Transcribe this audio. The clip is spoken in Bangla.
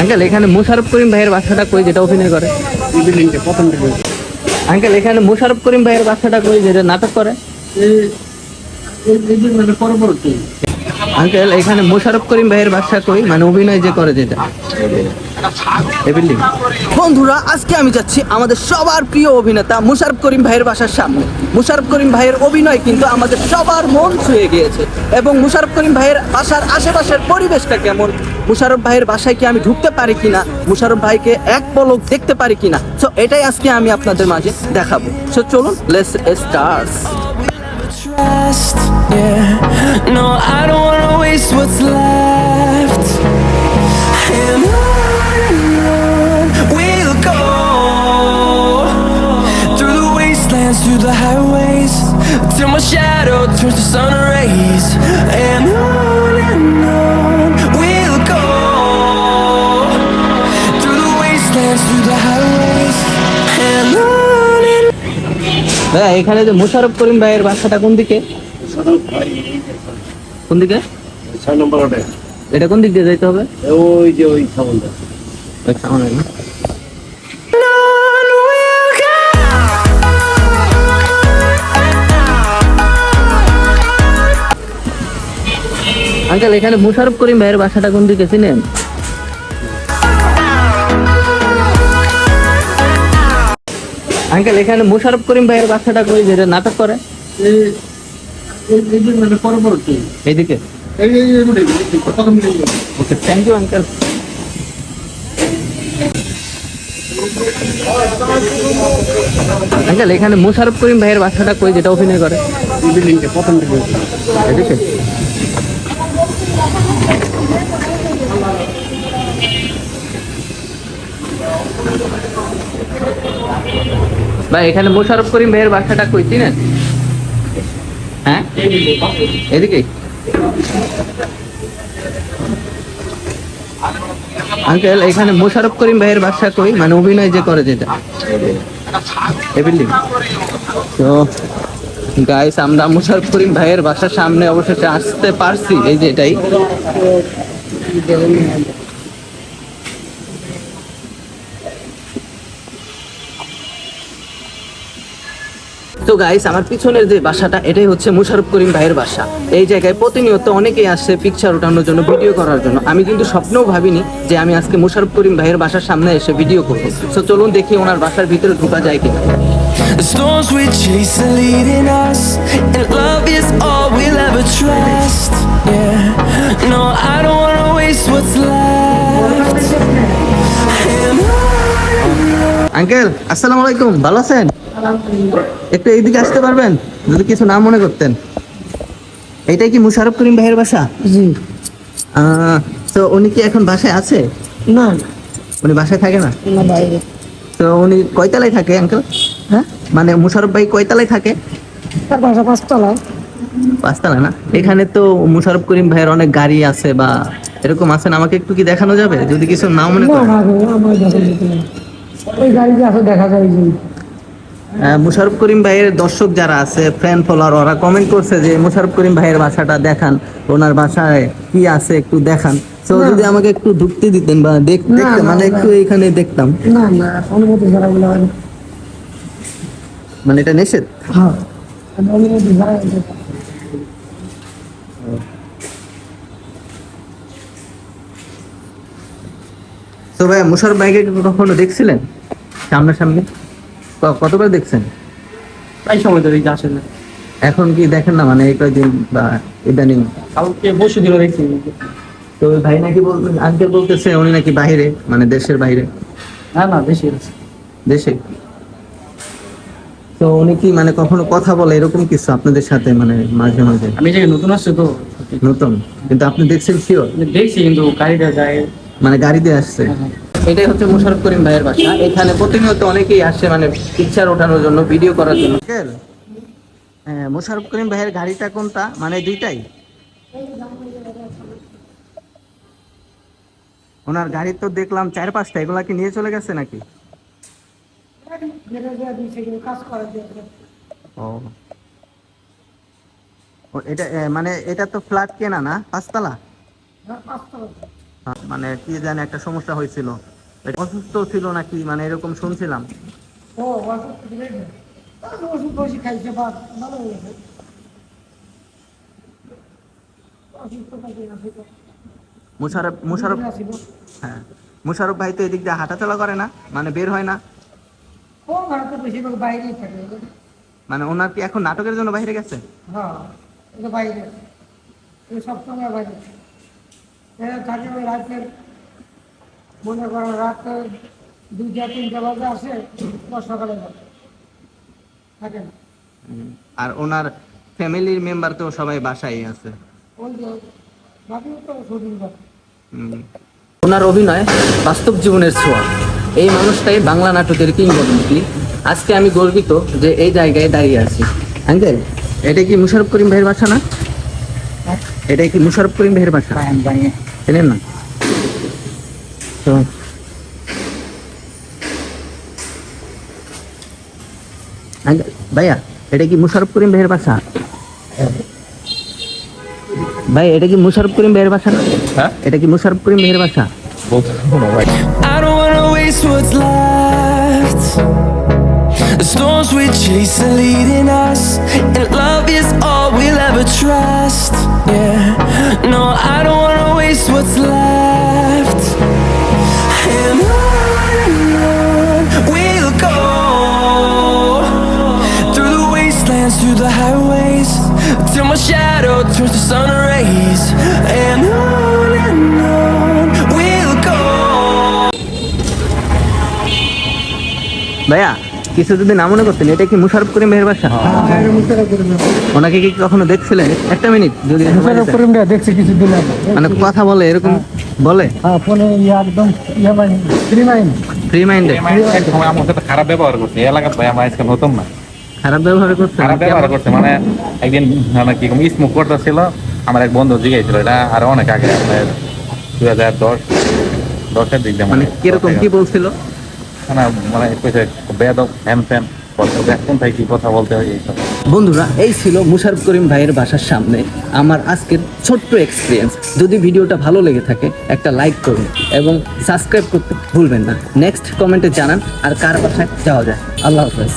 আঙ্কেল, এখানে মুশারফ করিম ভাইয়ের বাচ্চাটা কই যেটা অভিনয় করে? আঙ্কেল, এখানে মুশারফ করিম ভাইয়ের বাচ্চাটা কই যেটা নাটক করে? আঙ্কেল, এখানে মুশারফ করিম ভাইয়ের বাচ্চা কই? মানে অভিনয় যে করে যেটা। বন্ধুরা, আজকে আমি যাচ্ছি আমাদের সবার প্রিয় অভিনেতা মুশারফ করিম ভাইয়ের বাসার সামনে। মুশারফ করিম ভাইয়ের অভিনয় কিন্তু আমাদের সবার মন ছুঁয়ে গিয়েছে। এবং মুশারফ করিম ভাইয়ের বাসার আশেপাশের পরিবেশটা কেমন? মুশারফ ভাইয়ের বাসায় কি আমি ঢুকতে পারি কিনা? মুশারফ ভাইকে এক পলক দেখতে পারি কিনা? সো এটাই আজকে আমি আপনাদের মাঝে দেখাবো। সো চলুন let's start Through the highways, till my shadow turns to sun. ভাই এখানে যে মুশারফ করিম ভাইয়ের বাসাটা কোন দিকে? কোন দিকে? ছয় নম্বর ওটা এটা কোন দিক দিয়ে যাইতে হবে? ওই যে ওই সামনে না? আঙ্কেল এখানে মুশারফ করিম ভাইয়ের বাসাটা কোন দিকে? চিনেন? আঙ্কেল এখানে মুশারফ করিম ভাইয়ের বাচ্চাটা কই যেটা নাটক করে? এইদিকে। Okay thank you uncle uncle এখানে মুশারফ করিম ভাইয়ের বাচ্চাটা কই যেটা অভিনয় করে? প্রথম ভাই, এখানে মোশারফ করিম ভাইয়ের বাসাটা কই? চিনেন? হ্যাঁ? এদিকে? আঙ্কেল, এখানে মোশারফ করিম ভাইয়ের বাসা কই? মানে অভিনয় যে করে যেটা। তো গাইস আমরা মুশারফ করিম ভাইয়ের বাসার সামনে অবশেষে আসতে পারছি। এই যে এটাই। তো গাইস আমার পিছনের যে বাসাটা এটাই হচ্ছে মুশারফ করিম ভাইয়ের বাসা। এই জায়গায় প্রতিনিয়ত অনেকেই আসছে পিকচার ওঠানোর জন্য ভিডিও করার জন্য। আমি কিন্তু স্বপ্নেও ভাবিনি যে আমি আজকে মুশারফ করিম ভাইয়ের বাসার সামনে এসে ভিডিও করব। তো চলুন দেখি ওনার বাসার ভিতরে ঢোকা যায় কিনা। The storms we chase are leading us, and love is all we'll ever trust. Yeah, no, I don't wanna waste what's left. Uncle আসসালামু আলাইকুম ভালো আছেন একটু এইদিকে আসতে পারবেন? যদি কিছু না মনে করতেন। এইটাই কি মুশারফ করিম ভাইয়ের বাসা? জি। তো উনি কি এখন বাসায় আছে? না উনি বাসায় থাকে না? তো উনি কয়তলায় থাকে আঙ্কেল হ্যাঁ? মানে মুশারফ ভাই কয়তলায় থাকে? তার বাসা পাঁচতলা পাঁচতলা না? এখানে তো মুশারফ করিম ভাইয়ের অনেক গাড়ি আছে বা এরকম আছেন আমাকে একটু কি দেখানো যাবে? যদি কিছু না মনে করেন ওই গাড়িতে আছে দেখা যায় মুশারফ করিম ভাইয়ের দর্শক যারা আছে ফ্যান ফলোয়ার ওরা কমেন্ট করছে যে মুশারফ করিম ভাইয়ের বাসাটা দেখান ওনার বাসায় কি আছে একটু দেখান। তো। যদি আমাকে একটু ঢুকতে দিতেন বা দেখতে মানে একটু এখানে দেখতাম। না না অনুমতি ছাড়া বলে না। মানে এটা নিষেধ? হ্যাঁ। অনুমতি ছাড়া তো ভাই মুশারফ ভাইকে কি কখনো দেখছিলেন? সামনাসামনি? কতবার দেখছেন? প্রায় সময় ধরে আসে না। এখন কি দেখেন না মানে এই কয়দিন বা ইদানিং? কালকে পরশু দিনও দেখছি। তো ভাই নাকি বলবেন আঙ্কেল বলতেছে উনি নাকি বাইরে মানে দেশের বাইরে। না না আছে। দেশে? তো উনি কি মানে কখনো কথা বলে এরকম কিছু আপনাদের সাথে মানে মাঝে মাঝে? আমি জায়গায় নতুন আসছে তো। নতুন? কিন্তু আপনি দেখছেন শিওর দেখছি কিন্তু গাড়িটা যায়। মানে গাড়িতে আসছে? এটাই হচ্ছে মোশারফ করিম ভাইয়ের বাসা। এখানে প্রতিনিয়ত অনেকেই আসে মানে পিকচার ওঠানোর জন্য ভিডিও করার জন্য। হ্যাঁ মোশারফ করিম ভাইয়ের গাড়িটা কোনটা? মানে দুইটাই? ওনার গাড়ি তো দেখলাম চার পাঁচটা এগুলা কি নিয়ে চলে গেছে নাকি? ও। এটা মানে এটা তো ফ্ল্যাট কেনা না পাঁচতলা। মানে কি জানি একটা সমস্যা হয়েছিল। অসুস্থ ছিল নাকি? মানে এরকম শুনছিলাম। ও ওষুধ খাইছে ভালো হয়ে মুশারফ মুশারফ হ্যাঁ। মুশারফ ভাই তো এদিক দিয়ে হাঁটাচলা করে না? মানে বের হয় না? মানে ওনার কি এখন নাটকের জন্য বাইরে গেছে? হ্যাঁ বাইরে এ সবসময় বাইরে থাকে। রাতের মনে করো রাত দুইটা তিনটা বাজে আসে সকালে থাকে না আর ওনার ফ্যামিলির মেম্বার তো সবাই বাসায় আছে। ওনার অভিনয় বাস্তব জীবনের ছোঁয়া। এই মানুষটাই বাংলা নাটকের কিংবদন্তি। আজকে আমি গর্বিত যে এই জায়গায় দাঁড়িয়ে আছি। আঙ্কেল এটা কি মুশারফ করিম ভাইয়ের বাসা না? এটা কি মুশারফ করিম ভাইয়ের বাসা? চেনেন না তো আঙ্কেল ভাইয়া এটা কি মুশারফ করিম ভাইয়ের বাসা? ভাই এটা কি মুশারফ করিম ভাইয়ের বাসা? না হ্যাঁ? এটা কি মুশারফ করিম ভাইয়ের বাসা? I don't wanna waste what's left. The storms we chase are leading us, wastelands, through the highways, till my shadow turns to sun rays. And on and on we'll go. ভাইয়া কিছু যদি না মনে করতেন এটা কি মুশারফ করিম ভাইয়ের বাসা? হ্যাঁ ওনাকে কি কখনো দেখছিলেন? একটা মিনিট যদি মুশারফ করিম দেখছি কিছুদিন আগে। মানে কথা বলে এরকম বলে? হ্যাঁ ফোনে ইয়ে একদম ইয়ে মাইন ফ্রি মাইন ফ্রি মাইন্ডে এক সময় আমার সাথে খারাপ ব্যবহার করছে। এই এলাকার ভাই আমার আজকে নতুন না। খারাপ ব্যবহার করছে খারাপ ব্যবহার করছে মানে একদিন মানে কি স্মোক করতেছিল আমার এক বন্ধু জিজ্ঞাসছিল এটা আরও অনেক আগে আপনার দুই হাজার দশ দশের দিক মানে কীরকম কি বলছিল? মানে মানে কইছে বেদব হ্যান ত্যান বলতে কোন থেকে কি কথা বলতে হয় এইসব? বন্ধুরা এই ছিল মুশারফ করিম ভাইয়ের বাসার সামনে আমার আজকের ছোট্ট এক্সপিরিয়েন্স যদি ভিডিওটা ভালো লেগে থাকে একটা লাইক করুন এবং সাবস্ক্রাইব করতে ভুলবেন না। নেক্সট কমেন্টে জানান আর কার বাসায় যাওয়া যায়। আল্লাহ হাফেজ।